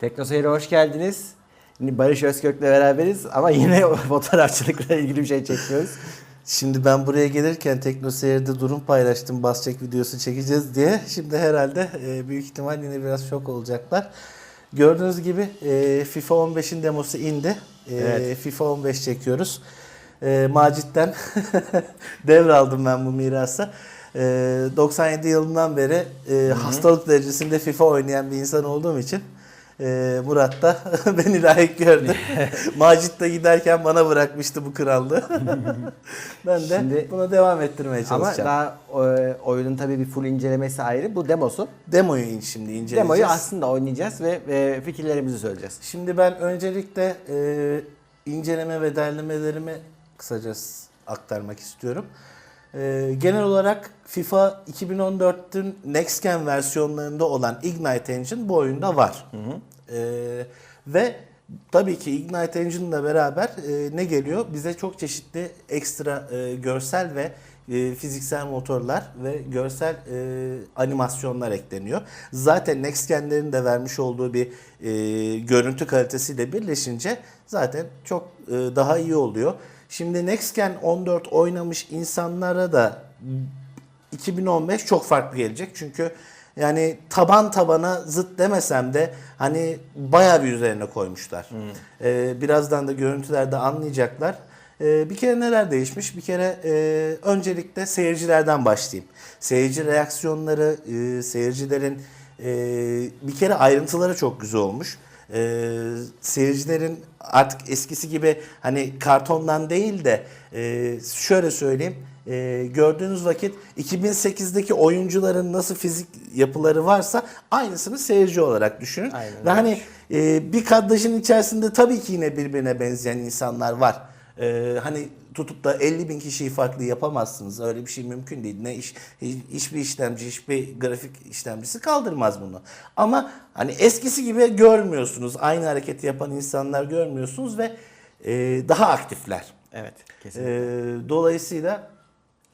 Teknoseyir'e hoş geldiniz. Barış Özkök'le beraberiz ama yine fotoğrafçılıkla ilgili bir şey çekiyoruz. Şimdi ben buraya gelirken Teknoseyir'de durum paylaştım. Basçek videosu çekeceğiz diye. Şimdi herhalde e, büyük ihtimal yine biraz şok olacaklar. Gördüğünüz gibi e, FIFA 15'in demosu indi. E, Evet. FIFA 15 çekiyoruz. Macit'ten devraldım ben bu mirası. E, 97 yılından beri hastalık derecesinde FIFA oynayan bir insan olduğum için e, Murat da beni layık gördü. Macit de giderken bana bırakmıştı bu krallığı. ben de Şimdi- buna devam ettirmeye ama çalışacağım. daha e, oyunun tabii bir full incelemesi ayrı. Bu demosu. Demoyu in- şimdi inceleyeceğiz. Demoyu aslında oynayacağız ve e, fikirlerimizi söyleyeceğiz. Şimdi ben öncelikle e, inceleme ve derlemelerimi kısaca aktarmak istiyorum. E, genel olarak FIFA 2014'ün Next Gen versiyonlarında olan Ignite Engine bu oyunda var. E, ve tabii ki Ignite Engine ile beraber e, ne geliyor? Bize çok çeşitli ekstra e, görsel ve e, fiziksel motorlar ve görsel e, animasyonlar ekleniyor. Zaten Next Gen'lerin de vermiş olduğu bir e, görüntü kalitesiyle birleşince zaten çok e, daha iyi oluyor. Şimdi Next Gen 14 oynamış insanlara da 2015 çok farklı gelecek. Çünkü yani taban tabana zıt demesem de hani bayağı bir üzerine koymuşlar. Ee, birazdan da görüntülerde anlayacaklar. Ee, bir kere neler değişmiş? Bir kere e, öncelikle seyircilerden başlayayım. Seyirci reaksiyonları, e, seyircilerin e, bir kere ayrıntıları çok güzel olmuş. E, seyircilerin artık eskisi gibi hani kartondan değil de e, şöyle söyleyeyim e, gördüğünüz vakit 2008'deki oyuncuların nasıl fizik yapıları varsa aynısını seyirci olarak düşünün. Aynen Ve hani e, bir kadrajın içerisinde tabii ki yine birbirine benzeyen insanlar var. E, hani tutup da 50 bin kişiyi farklı yapamazsınız. Öyle bir şey mümkün değil. Ne iş, hiçbir işlemci, hiçbir grafik işlemcisi kaldırmaz bunu. Ama hani eskisi gibi görmüyorsunuz. Aynı hareketi yapan insanlar görmüyorsunuz ve e, daha aktifler. Evet, kesinlikle. Ee, dolayısıyla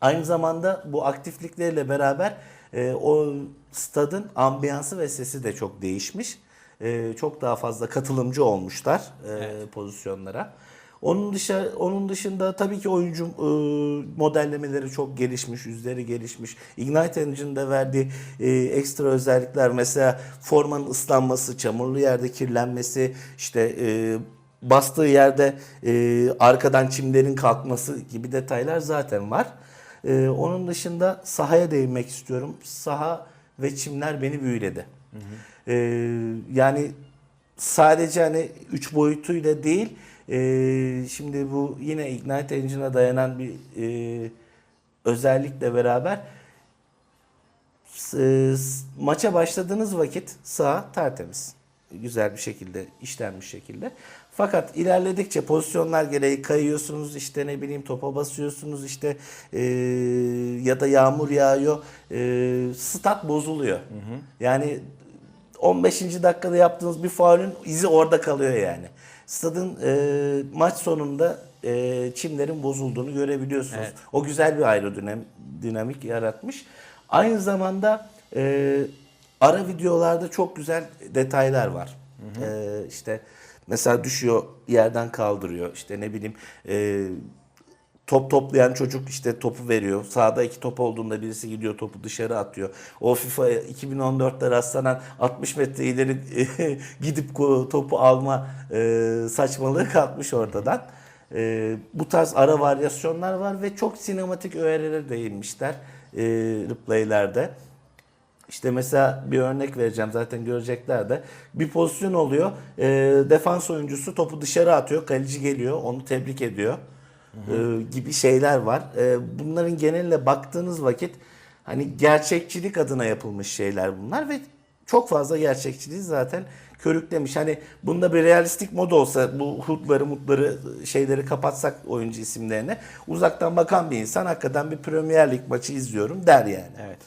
aynı zamanda bu aktiflikleriyle beraber e, o stadın ambiyansı ve sesi de çok değişmiş. E, çok daha fazla katılımcı olmuşlar e, pozisyonlara. Onun dışında onun dışında tabii ki oyuncu e, modellemeleri çok gelişmiş, yüzleri gelişmiş. Ignite Engine'de verdiği e, ekstra özellikler mesela formanın ıslanması, çamurlu yerde kirlenmesi, işte e, bastığı yerde e, arkadan çimlerin kalkması gibi detaylar zaten var. E, onun dışında sahaya değinmek istiyorum. Saha ve çimler beni büyüledi. E, yani sadece hani üç boyutuyla değil, e, şimdi bu yine Ignite Engine'a dayanan bir e, özellikle beraber e, maça başladığınız vakit saha tertemiz. Güzel bir şekilde işlenmiş şekilde. Fakat ilerledikçe pozisyonlar gereği kayıyorsunuz işte ne bileyim topa basıyorsunuz işte e, ya da yağmur yağıyor. E, stat bozuluyor. Yani 15. dakikada yaptığınız bir faulün izi orada kalıyor yani. Stadın e, maç sonunda e, çimlerin bozulduğunu görebiliyorsunuz. Evet. O güzel bir aerodinamik yaratmış. Aynı zamanda e, ara videolarda çok güzel detaylar var. E, işte mesela düşüyor yerden kaldırıyor işte ne bileyim e, top toplayan çocuk işte topu veriyor. Sağda iki top olduğunda birisi gidiyor topu dışarı atıyor. O FIFA 2014'te rastlanan 60 metre ileri gidip topu alma e, saçmalığı kalkmış ortadan. E, bu tarz ara varyasyonlar var ve çok sinematik öğelere değinmişler e, replaylerde. İşte mesela bir örnek vereceğim zaten görecekler de. Bir pozisyon oluyor. E, defans oyuncusu topu dışarı atıyor. Kaleci geliyor. Onu tebrik ediyor. E, gibi şeyler var. E, bunların geneline baktığınız vakit hani gerçekçilik adına yapılmış şeyler bunlar ve çok fazla gerçekçiliği zaten körüklemiş. Hani bunda bir realistik mod olsa bu hutları mutları şeyleri kapatsak oyuncu isimlerine uzaktan bakan bir insan hakikaten bir Premier Lig maçı izliyorum der yani. Evet.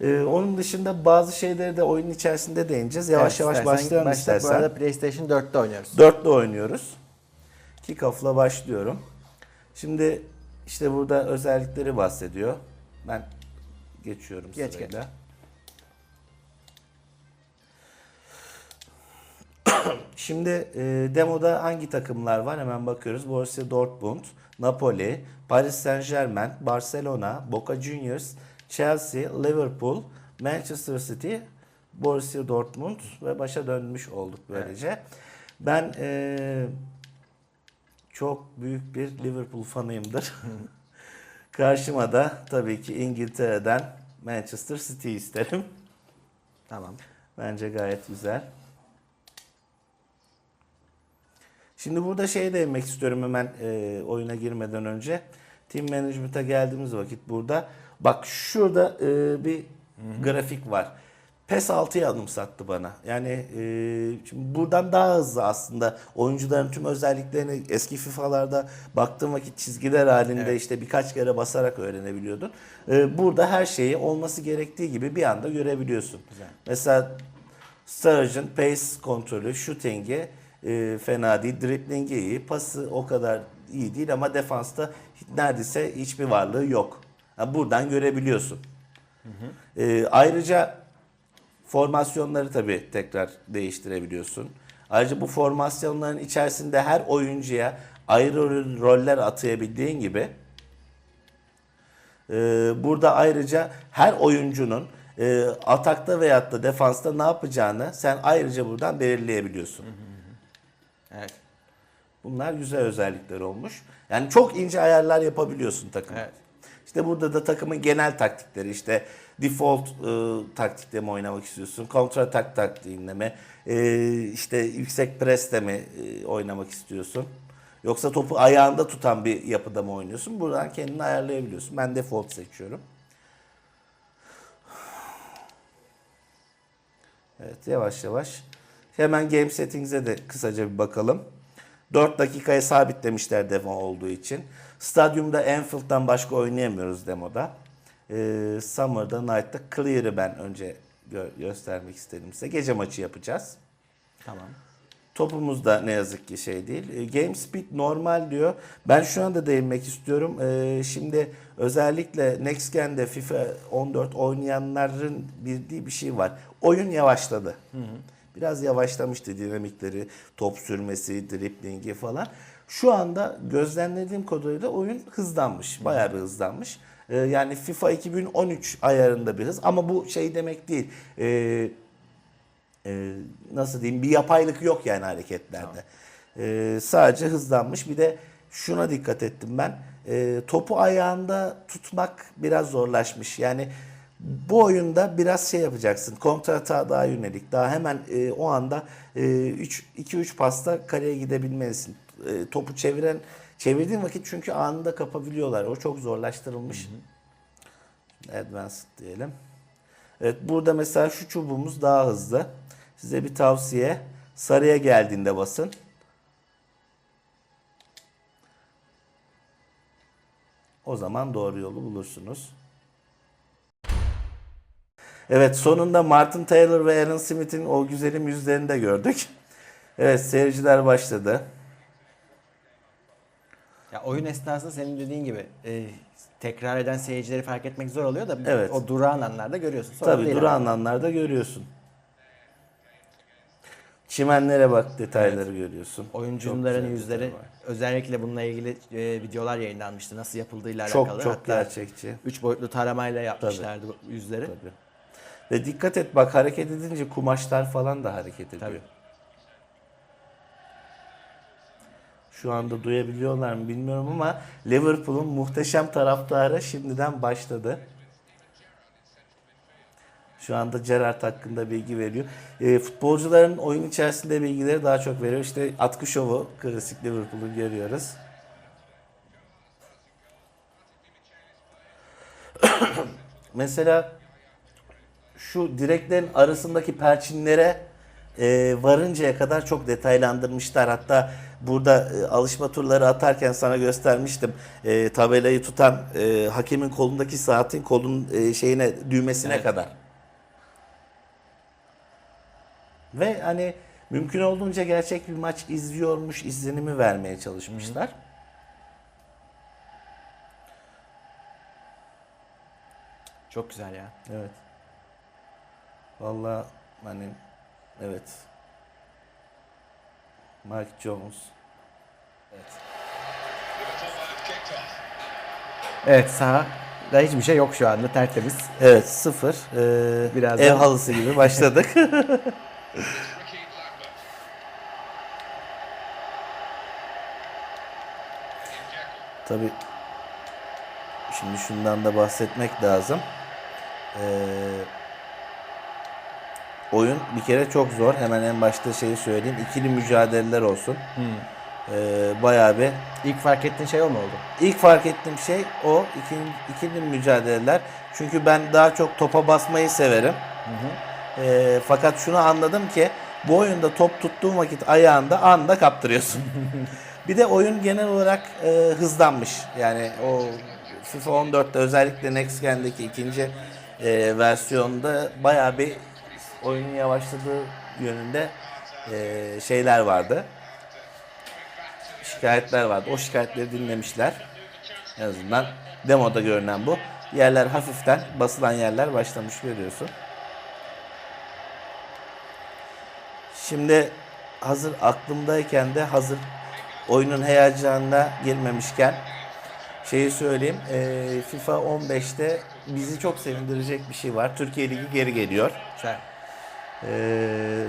Ee, onun dışında bazı şeyleri de oyunun içerisinde değineceğiz. Yavaş Evet, yavaş başlayalım başla. istersen. Bu arada PlayStation 4'te oynuyoruz. Dörtlü oynuyoruz. Kickoff'la başlıyorum. Şimdi işte burada özellikleri bahsediyor. Ben geçiyorum Geç, sırayla. Şimdi e, demoda hangi takımlar var hemen bakıyoruz. Borussia Dortmund, Napoli, Paris Saint Germain, Barcelona, Boca Juniors, Chelsea, Liverpool, Manchester City, Borussia Dortmund ve başa dönmüş olduk böylece. Ben e, çok büyük bir Liverpool fanıyımdır. Karşıma da tabii ki İngiltere'den Manchester City isterim. Tamam. Bence gayet güzel. Şimdi burada şeye değinmek istiyorum hemen e, oyuna girmeden önce. Team Management'a geldiğimiz vakit burada. Bak şurada e, bir grafik var. PES 6'yı anımsattı bana. Yani e, şimdi buradan daha hızlı aslında oyuncuların tüm özelliklerini eski FIFA'larda baktığım vakit çizgiler halinde Evet. işte birkaç kere basarak öğrenebiliyordun. E, burada her şeyi olması gerektiği gibi bir anda görebiliyorsun. Güzel. Mesela Sturgeon pace kontrolü, shooting'i e, fena değil, dribling'i iyi, pası o kadar iyi değil ama defansta neredeyse hiçbir varlığı yok. Ha, buradan görebiliyorsun. E, ayrıca formasyonları tabii tekrar değiştirebiliyorsun. Ayrıca bu formasyonların içerisinde her oyuncuya ayrı roller atayabildiğin gibi ee, burada ayrıca her oyuncunun e, atakta veyahut da defansta ne yapacağını sen ayrıca buradan belirleyebiliyorsun. Evet. Bunlar güzel özellikler olmuş. Yani çok ince ayarlar yapabiliyorsun takıma. Evet. İşte burada da takımın genel taktikleri işte default e, taktikte mi oynamak istiyorsun? Kontra atak taktiğinde mi? E, işte yüksek preste mi e, oynamak istiyorsun? Yoksa topu ayağında tutan bir yapıda mı oynuyorsun? Buradan kendini ayarlayabiliyorsun. Ben default seçiyorum. Evet yavaş yavaş. Hemen game settings'e de kısaca bir bakalım. 4 dakikaya sabitlemişler demo olduğu için. Stadyumda Anfield'dan başka oynayamıyoruz demoda. Ee, Summer'da, Night'ta Clear'ı ben önce gö- göstermek istedim size. Gece maçı yapacağız. Tamam. Topumuz da ne yazık ki şey değil. E, Game speed normal diyor. Ben şu anda değinmek istiyorum. E, şimdi özellikle Next Gen'de FIFA 14 oynayanların bildiği bir şey var. Oyun yavaşladı. Biraz yavaşlamıştı dinamikleri, top sürmesi, driblingi falan. Şu anda gözlemlediğim kadarıyla oyun hızlanmış. Bayağı bir hızlanmış. E, yani FIFA 2013 ayarında bir hız. Ama bu şey demek değil. E, e, nasıl diyeyim bir yapaylık yok yani hareketlerde. E, sadece hızlanmış. Bir de şuna dikkat ettim ben. E, topu ayağında tutmak biraz zorlaşmış. Yani bu oyunda biraz şey yapacaksın. Kontra atağa daha yönelik. Daha hemen e, o anda 2-3 pasta kaleye gidebilmelisin. E, topu çeviren çevirdiğin vakit çünkü anında kapabiliyorlar. O çok zorlaştırılmış. Advanced diyelim. Evet burada mesela şu çubuğumuz daha hızlı. Size bir tavsiye. Sarıya geldiğinde basın. O zaman doğru yolu bulursunuz. Evet sonunda Martin Taylor ve Aaron Smith'in o güzelim yüzlerini de gördük. Evet seyirciler başladı. Ya oyun esnasında senin dediğin gibi e, tekrar eden seyircileri fark etmek zor oluyor da Evet. o durağan anlarda görüyorsun. Sonra Tabii değil durağan ama. anlarda görüyorsun. Çimenlere bak detayları görüyorsun. Çok Oyuncuların güzel yüzleri var. özellikle bununla ilgili e, videolar yayınlanmıştı. Nasıl yapıldığıyla Çok alakalı. çok Hatta gerçekçi. Üç boyutlu taramayla yapmışlardı bu yüzleri. Tabii. Ve dikkat et bak hareket edince kumaşlar falan da hareket ediyor. Tabii. Şu anda duyabiliyorlar mı bilmiyorum ama Liverpool'un muhteşem taraftarı şimdiden başladı. Şu anda Gerrard hakkında bilgi veriyor. E, futbolcuların oyun içerisinde bilgileri daha çok veriyor. İşte atkı şovu klasik Liverpool'u görüyoruz. Mesela şu direklerin arasındaki perçinlere e, varıncaya kadar çok detaylandırmışlar. Hatta burada e, alışma turları atarken sana göstermiştim. E, tabelayı tutan e, hakemin kolundaki saatin kolun e, şeyine düğmesine Evet. kadar. Ve hani mümkün olduğunca gerçek bir maç izliyormuş izlenimi vermeye çalışmışlar. Çok güzel ya. Evet. Vallahi hani evet. Mark Jones. Evet sahada hiçbir şey yok şu anda tertemiz. Evet sıfır. Ee, Birazdan- Ev halısı gibi başladık. Tabii şimdi şundan da bahsetmek lazım. Ee, oyun bir kere çok zor. Hemen en başta şeyi söyleyeyim. İkili mücadeleler olsun. Ee, bayağı bir İlk fark ettiğin şey o mu oldu? İlk fark ettiğim şey o ikili, ikili mücadeleler. Çünkü ben daha çok topa basmayı severim. Ee, fakat şunu anladım ki bu oyunda top tuttuğun vakit ayağında anda kaptırıyorsun. bir de oyun genel olarak e, hızlanmış. Yani o FIFA 14'te özellikle Next Gen'deki ikinci e, versiyonda bayağı bir oyunun yavaşladığı yönünde e, şeyler vardı şikayetler vardı. O şikayetleri dinlemişler. En azından demoda görünen bu. Yerler hafiften basılan yerler başlamış görüyorsun. Şimdi hazır aklımdayken de hazır oyunun heyecanına girmemişken şeyi söyleyeyim. eee, FIFA 15'te bizi çok sevindirecek bir şey var. Türkiye Ligi geri geliyor. Güzel. Ee,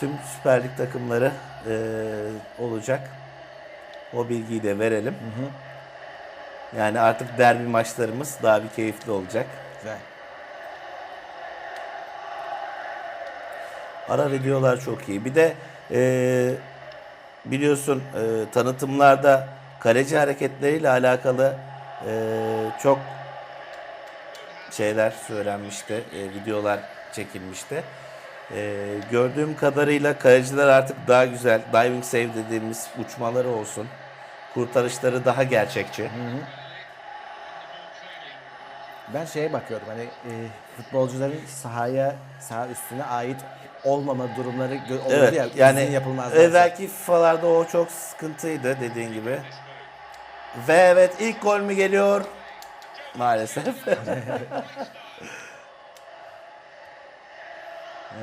tüm Süper Lig takımları ee, olacak. O bilgiyi de verelim. Yani artık derbi maçlarımız daha bir keyifli olacak. Güzel. Ara videolar çok iyi. Bir de ee, biliyorsun ee, tanıtımlarda kaleci hareketleriyle alakalı ee, çok şeyler söylenmişti. ee, videolar çekilmişti. Ee, gördüğüm kadarıyla kaleciler artık daha güzel. Diving save dediğimiz uçmaları olsun. Kurtarışları daha gerçekçi. Ben şeye bakıyorum hani e, futbolcuların sahaya, saha üstüne ait olmama durumları gö- oldu Evet ya. yani yapılmaz. evvelki FIFA'larda o çok sıkıntıydı dediğin gibi. Ve evet ilk gol mü geliyor? Maalesef.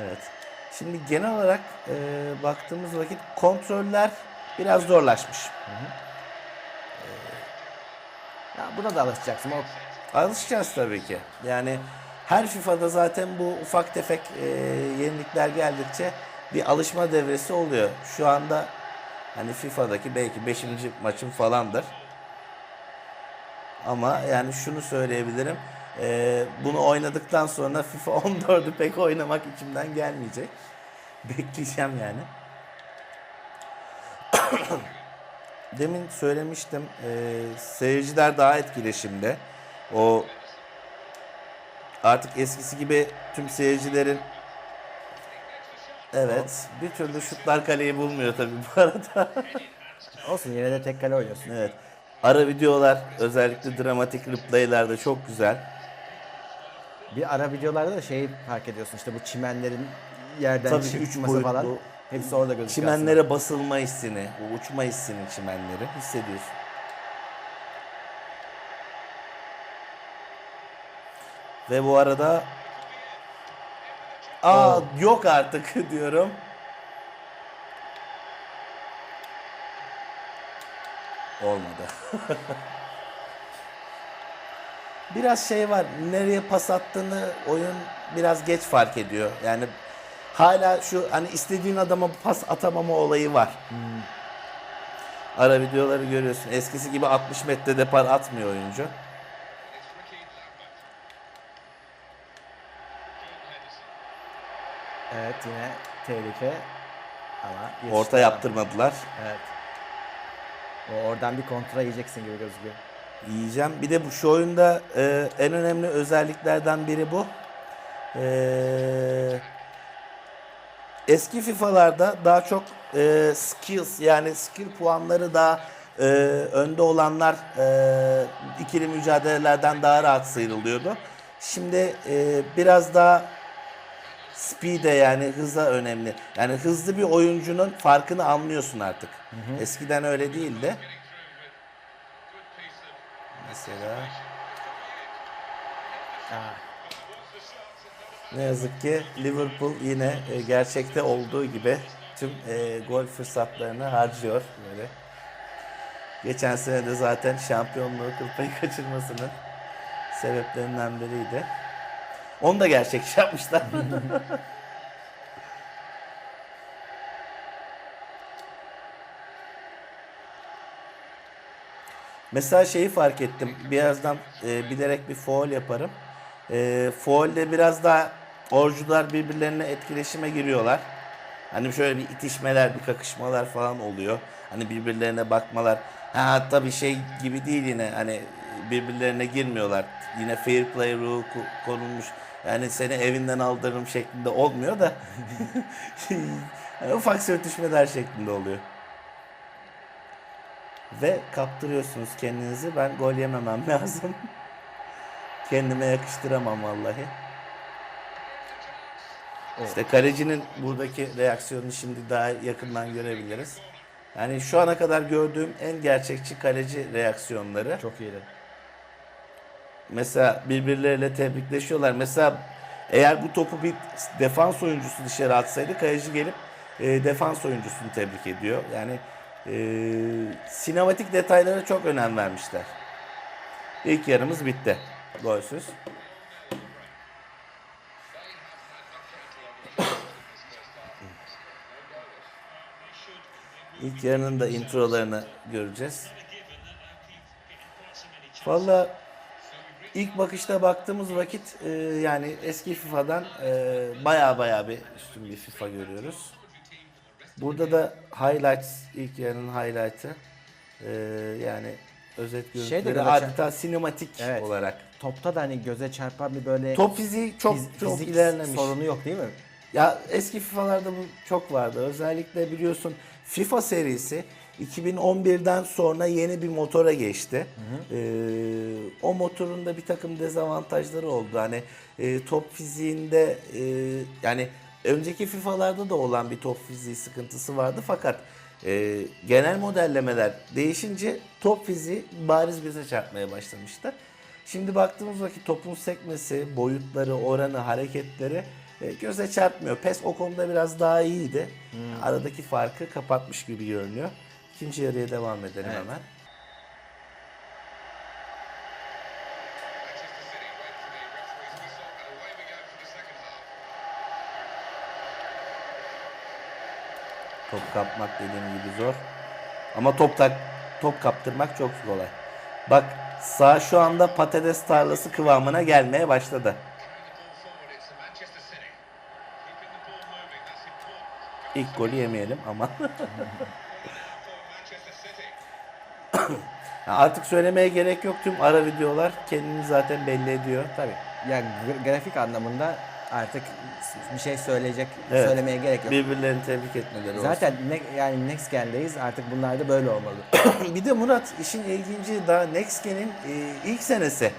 evet. Şimdi genel olarak e, baktığımız vakit kontroller biraz zorlaşmış. Ya buna da alışacaksın. O Alışacağız tabii ki. Yani her FIFA'da zaten bu ufak tefek e, yenilikler geldikçe bir alışma devresi oluyor. Şu anda hani FIFA'daki belki 5. maçım falandır. Ama yani şunu söyleyebilirim. E, bunu oynadıktan sonra FIFA 14'ü pek oynamak içimden gelmeyecek. Bekleyeceğim yani. Demin söylemiştim. e, seyirciler daha etkileşimde. O artık eskisi gibi tüm seyircilerin Evet. Bir türlü şutlar kaleyi bulmuyor tabii bu arada. olsun yine de tek kale oynuyorsun. evet. Ara videolar özellikle dramatik replay'lerde çok güzel. Bir ara videolarda da şeyi fark ediyorsun işte bu çimenlerin yerden Tabii ki üç çıkması boyutlu falan. Hepsi orada gözüküyor Çimenlere basılma hissini, o uçma hissini çimenleri hissediyorsun. Ve bu arada Aa Oh. yok artık diyorum. Olmadı. biraz şey var. Nereye pas attığını oyun biraz geç fark ediyor. Yani hala şu hani istediğin adama pas atamama olayı var. Ara videoları görüyorsun. Eskisi gibi 60 metrede par atmıyor oyuncu. Evet yine tehlike ama Orta yaptırmadılar. Evet. O oradan bir kontra yiyeceksin gibi gözüküyor. Yiyeceğim. Bir de bu şu oyunda e, en önemli özelliklerden biri bu. E, eski FIFA'larda daha çok e, skills yani skill puanları daha e, önde olanlar e, ikili mücadelelerden daha rahat sıyrılıyordu. Şimdi e, biraz daha speed'e yani hıza önemli. Yani hızlı bir oyuncunun farkını anlıyorsun artık. Eskiden öyle değildi. Mesela Aa, ne yazık ki Liverpool yine e, gerçekte olduğu gibi tüm e, gol fırsatlarını harcıyor böyle. Geçen sene de zaten şampiyonluğu kılpayı kaçırmasının sebeplerinden biriydi. Onu da gerçekçi yapmışlar. Mesela şeyi fark ettim. Birazdan e, bilerek bir foul yaparım. E, foul'de biraz daha orcular birbirlerine etkileşime giriyorlar. Hani şöyle bir itişmeler, bir kakışmalar falan oluyor. Hani birbirlerine bakmalar. Ha tabii şey gibi değil yine hani birbirlerine girmiyorlar. Yine fair play rule konulmuş. Yani seni evinden aldırırım şeklinde olmuyor da yani ufak sürtüşmeler şeklinde oluyor. Ve kaptırıyorsunuz kendinizi. Ben gol yememem lazım. Kendime yakıştıramam vallahi. İşte kalecinin buradaki reaksiyonunu şimdi daha yakından görebiliriz. Yani şu ana kadar gördüğüm en gerçekçi kaleci reaksiyonları. Çok iyiydi. Mesela birbirleriyle tebrikleşiyorlar. Mesela eğer bu topu bir defans oyuncusu dışarı atsaydı kaleci gelip e, defans oyuncusunu tebrik ediyor. Yani e, sinematik detaylara çok önem vermişler. İlk yarımız bitti. Golsüz. İlk yarının da introlarını göreceğiz. Valla ilk bakışta baktığımız vakit e, yani eski FIFA'dan e, baya baya bir üstün bir FIFA görüyoruz. Burada da highlights, ilk yarının highlight'ı. E, yani özet Şey de görüntüleri böyle adeta sinematik Evet. olarak. Topta da hani göze çarpan bir böyle Top fiziği çok fiz- çok fizik ilerlemiş. sorunu yok değil mi? Ya eski FIFA'larda bu çok vardı. Özellikle biliyorsun FIFA serisi 2011'den sonra yeni bir motora geçti. Ee, o motorun da bir takım dezavantajları oldu. Hani e, top fiziğinde e, yani önceki FIFA'larda da olan bir top fiziği sıkıntısı vardı fakat e, genel modellemeler değişince top fiziği bariz göze çarpmaya başlamıştı. Şimdi baktığımız vakit topun sekmesi, boyutları, oranı, hareketleri e, göze çarpmıyor. PES o konuda biraz daha iyiydi. Aradaki farkı kapatmış gibi görünüyor. İkinci yarıya devam edelim Evet. hemen. Top kapmak dediğim gibi zor. Ama top tak, top kaptırmak çok kolay. Bak sağ şu anda patates tarlası kıvamına gelmeye başladı. İlk golü yemeyelim ama. Artık söylemeye gerek yok tüm ara videolar kendini zaten belli ediyor. Tabii. Yani gra- grafik anlamında artık bir şey söyleyecek, Evet. söylemeye gerek yok. Birbirlerini tebrik etmeleri olsun. Zaten ne, yani Next Gen'deyiz artık bunlar da böyle olmalı. bir de Murat işin ilginci daha Next Gen'in e, ilk senesi.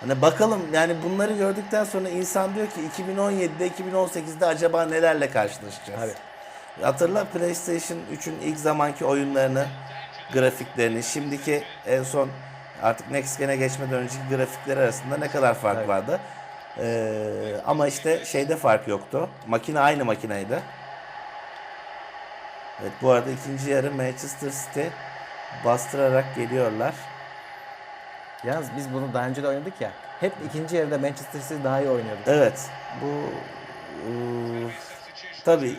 Hani bakalım yani bunları gördükten sonra insan diyor ki 2017'de 2018'de acaba nelerle karşılaşacağız? Tabii. Hatırla PlayStation 3'ün ilk zamanki oyunlarını, grafiklerini, şimdiki en son artık Next Gen'e geçmeden önceki grafikler arasında ne kadar fark Tabii. vardı? Ee, ama işte şeyde fark yoktu. Makine aynı makineydi. Evet bu arada ikinci yarı Manchester City bastırarak geliyorlar. Yalnız biz bunu daha önce de oynadık ya. Hep ikinci yarıda Manchester City daha iyi oynuyordu. Evet bu ıı, tabii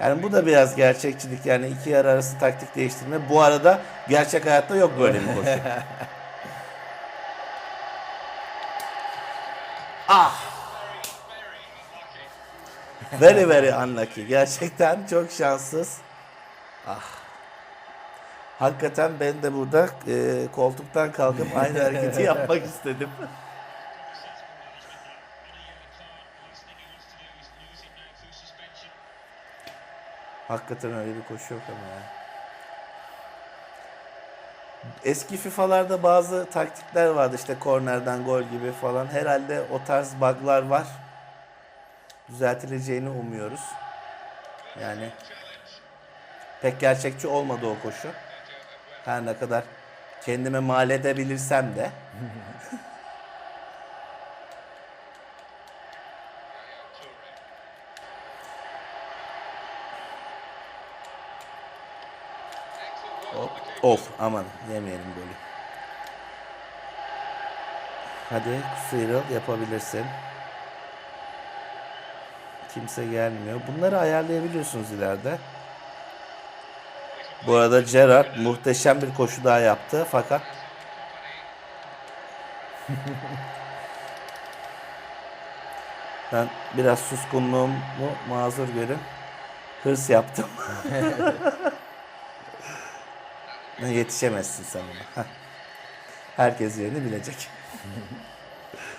yani bu da biraz gerçekçilik yani iki yarı arası taktik değiştirme. Bu arada gerçek hayatta yok böyle bir koşu. ah! Very very unlucky. Gerçekten çok şanssız. Ah. Hakikaten ben de burada e, koltuktan kalkıp aynı hareketi yapmak istedim. Hakikaten öyle bir koşu yok ama ya. Eski FIFA'larda bazı taktikler vardı işte kornerden gol gibi falan. Herhalde o tarz bug'lar var. Düzeltileceğini umuyoruz. Yani pek gerçekçi olmadı o koşu. Her ne kadar kendime mal edebilirsem de. Of aman yemeyelim golü. Hadi sıyrıl yapabilirsin. Kimse gelmiyor. Bunları ayarlayabiliyorsunuz ileride. Bu arada Gerrard muhteşem bir koşu daha yaptı fakat ben biraz suskunluğumu mazur görün. Hırs yaptım. Yetişemezsin sen ona. Herkes yerini bilecek.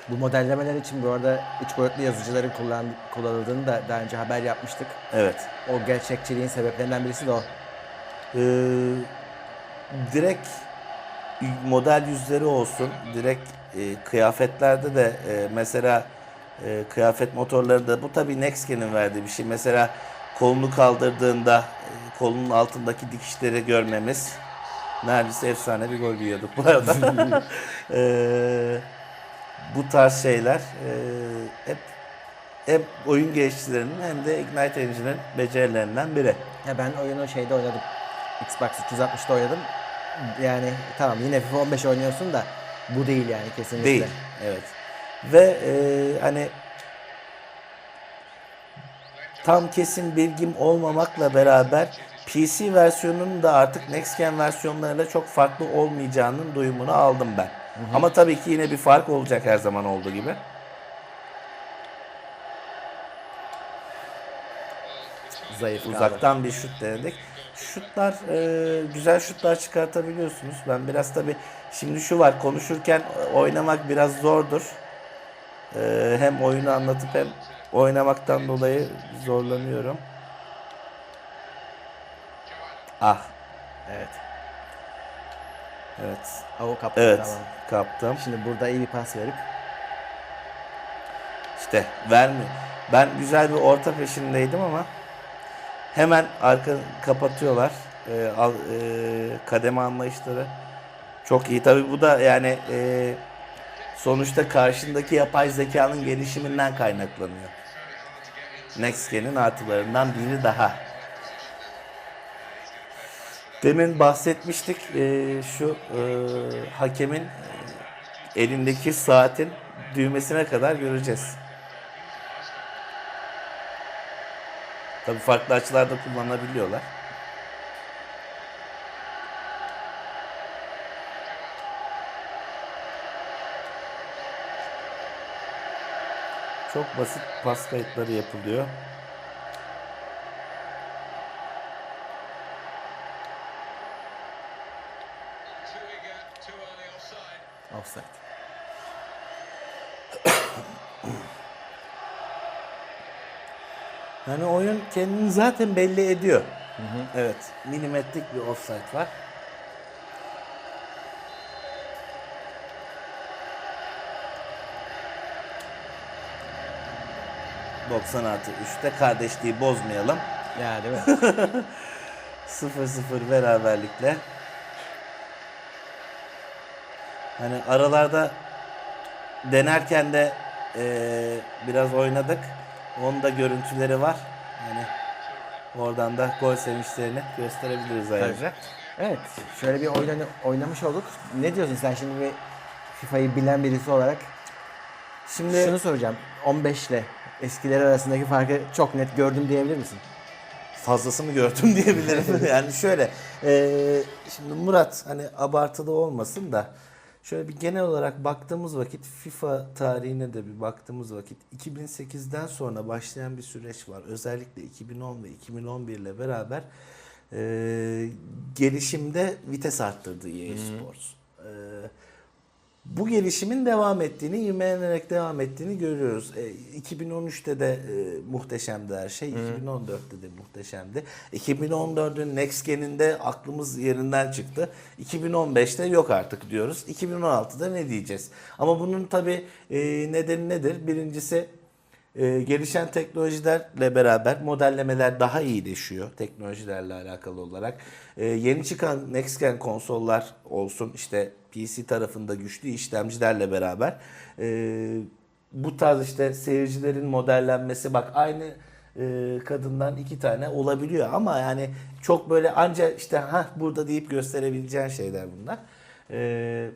Bu modellemeler için bu arada üç boyutlu yazıcıların kullan, kullanıldığını da daha önce haber yapmıştık. Evet. O gerçekçiliğin sebeplerinden birisi de o. Ee, direkt model yüzleri olsun. Direkt e, kıyafetlerde de e, mesela e, kıyafet motorları da bu tabii Nextgen'in verdiği bir şey. Mesela kolunu kaldırdığında e, kolunun altındaki dikişleri görmemiz neredeyse efsane bir gol yiyorduk bu arada. Ee, bu tarz şeyler e, hep hem oyun geliştiricilerinin hem de Ignite Engine'in becerilerinden biri. Ya ben oyunu şeyde oynadım. Xbox 360'da oynadım. Yani tamam yine FIFA 15 oynuyorsun da bu değil yani kesinlikle. Değil. Evet. Ve e, hani tam kesin bilgim olmamakla beraber PC versiyonunun da artık Next Gen versiyonlarıyla çok farklı olmayacağının duyumunu aldım ben. Ama tabii ki yine bir fark olacak her zaman olduğu gibi. Zayıf kaldı. Uzaktan bir şut denedik. Şutlar e, güzel şutlar çıkartabiliyorsunuz. Ben biraz tabii şimdi şu var konuşurken oynamak biraz zordur. E, hem oyunu anlatıp hem oynamaktan dolayı zorlanıyorum. Ah Evet. evet. O kaptı Evet tamam. kaptım. Şimdi burada iyi bir pas verip İşte vermiyor. Ben güzel bir orta peşindeydim ama hemen arka kapatıyorlar. Ee, al, e, kademe anlayışları çok iyi. Tabii bu da yani e, sonuçta karşındaki yapay zekanın gelişiminden kaynaklanıyor. Nextgen'in artılarından biri daha. Demin bahsetmiştik e, şu e, hakemin e, elindeki saatin düğmesine kadar göreceğiz. Tabii farklı açılarda kullanabiliyorlar. Çok basit pas kayıtları yapılıyor. Offside. Yani oyun kendini zaten belli ediyor. Evet. Milimetrik bir offside var. ...90 artı 3'te kardeşliği bozmayalım. Ya değil mi? 0-0 beraberlikle. Hani aralarda denerken de eee, biraz oynadık. Onun da görüntüleri var. Yani oradan da gol sevinçlerini gösterebiliriz ayrıca. evet. Şöyle bir oyna, oynamış olduk. Ne diyorsun sen şimdi bir FIFA'yı bilen birisi olarak? Şimdi Şunu soracağım. 15 ile eskiler arasındaki farkı çok net gördüm diyebilir misin? fazlasını gördüm diyebilirim. yani şöyle, eee, şimdi Murat hani abartılı olmasın da şöyle bir genel olarak baktığımız vakit FIFA tarihine de bir baktığımız vakit 2008'den sonra başlayan bir süreç var. Özellikle 2010 ve 2011 ile beraber eee, gelişimde vites arttırdı EA Sports. Eee, bu gelişimin devam ettiğini, ivmelenerek devam ettiğini görüyoruz. E, 2013'te de e, muhteşemdi her şey. 2014'te de muhteşemdi. 2014'ün Next Gen'inde aklımız yerinden çıktı. 2015'te yok artık diyoruz. 2016'da ne diyeceğiz? Ama bunun tabii e, nedeni nedir? Birincisi e, gelişen teknolojilerle beraber modellemeler daha iyileşiyor teknolojilerle alakalı olarak. E, yeni çıkan next gen konsollar olsun işte PC tarafında güçlü işlemcilerle beraber e, bu tarz işte seyircilerin modellenmesi bak aynı e, kadından iki tane olabiliyor ama yani çok böyle anca işte ha burada deyip gösterebileceğin şeyler bunlar. E,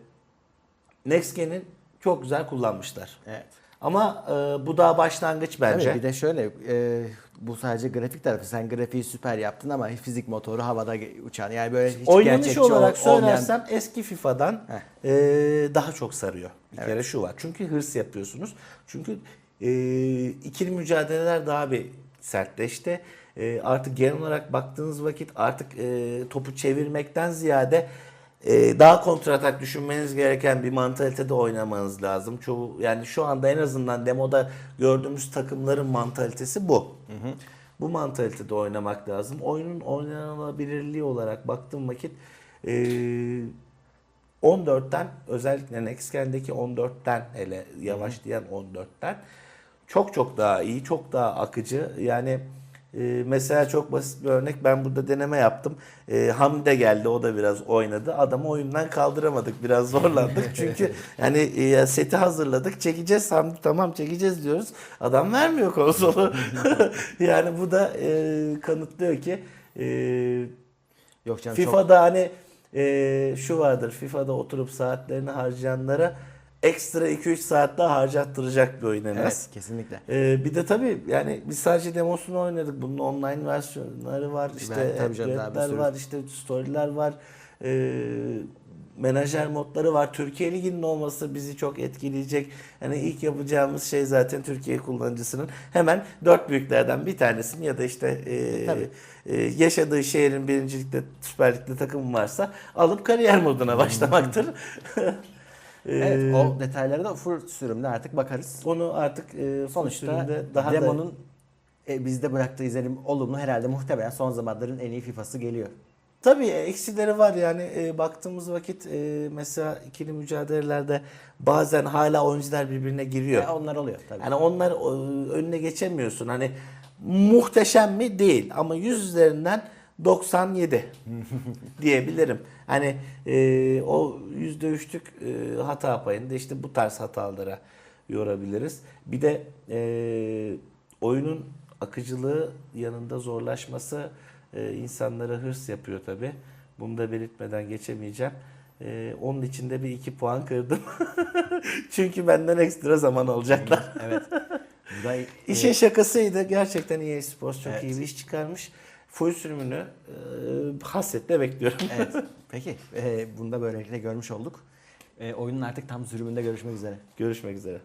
Next Gen'in çok güzel kullanmışlar. Evet. Ama e, bu daha başlangıç bence. Tabii bir de şöyle e, bu sadece grafik tarafı. Sen grafiği süper yaptın ama fizik motoru havada uçan. Yani böyle hiç Oynanış olarak ol- olmayan- söylersem eski FIFA'dan e, daha çok sarıyor. Bir kere şu var. Çünkü hırs yapıyorsunuz. Çünkü e, ikili mücadeleler daha bir sertleşti. E, artık genel olarak baktığınız vakit artık e, topu çevirmekten ziyade e, daha kontratak düşünmeniz gereken bir mantalitede oynamanız lazım. Çoğu yani şu anda en azından demoda gördüğümüz takımların mantalitesi bu. Bu mantalitede oynamak lazım. Oyunun oynanabilirliği olarak baktığım vakit e, 14'ten özellikle Nextgen'deki 14'ten hele yavaşlayan 14'ten çok çok daha iyi, çok daha akıcı. Yani e, mesela çok basit bir örnek ben burada deneme yaptım. E, Hamdi geldi o da biraz oynadı. Adamı oyundan kaldıramadık. Biraz zorlandık. Çünkü yani e, seti hazırladık. Çekeceğiz Hamdi tamam çekeceğiz diyoruz. Adam vermiyor konsolu. yani bu da e, kanıtlıyor ki e, Yok canım çok FIFA'da hani e, şu vardır. FIFA'da oturup saatlerini harcayanlara ekstra 2-3 saat daha harcattıracak bir oyun en az. Evet kesinlikle. E, bir de tabii yani biz sadece demosunu oynadık. Bunun online versiyonları var. işte upgrade'ler var. işte story'ler var. E, menajer modları var. Türkiye Ligi'nin olması bizi çok etkileyecek. Yani ilk yapacağımız şey zaten Türkiye kullanıcısının hemen dört büyüklerden bir tanesini ya da işte e, Tabii. e, yaşadığı şehrin birincilikte Süper Lig'de takım varsa alıp kariyer moduna başlamaktır. Evet E, o detaylara da full sürümde artık bakarız. onu artık e, Sonuçta daha da demonun e, bizde bıraktığı izlenim olumlu herhalde muhtemelen son zamanların en iyi FIFA'sı geliyor. Tabii eksileri var yani e, baktığımız vakit e, mesela ikili mücadelelerde bazen hala oyuncular birbirine giriyor. Ve onlar oluyor tabii. Yani onlar e, önüne geçemiyorsun. Hani muhteşem mi? Değil ama 100 üzerinden 97 diyebilirim. Hani e, o %3'lük e, hata payını da işte bu tarz hatalara yorabiliriz. Bir de e, oyunun akıcılığı yanında zorlaşması e, insanlara hırs yapıyor tabi. Bunu da belirtmeden geçemeyeceğim. E, onun için de bir iki puan kırdım. Çünkü benden ekstra zaman alacaklar. evet. Bu da, e, İşin şakasıydı. Gerçekten EA Sports çok Evet. iyi bir iş çıkarmış. Full sürümünü e, hasretle bekliyorum. evet. Peki. E, bunu da böylelikle görmüş olduk. E, oyunun artık tam sürümünde görüşmek üzere. Görüşmek üzere.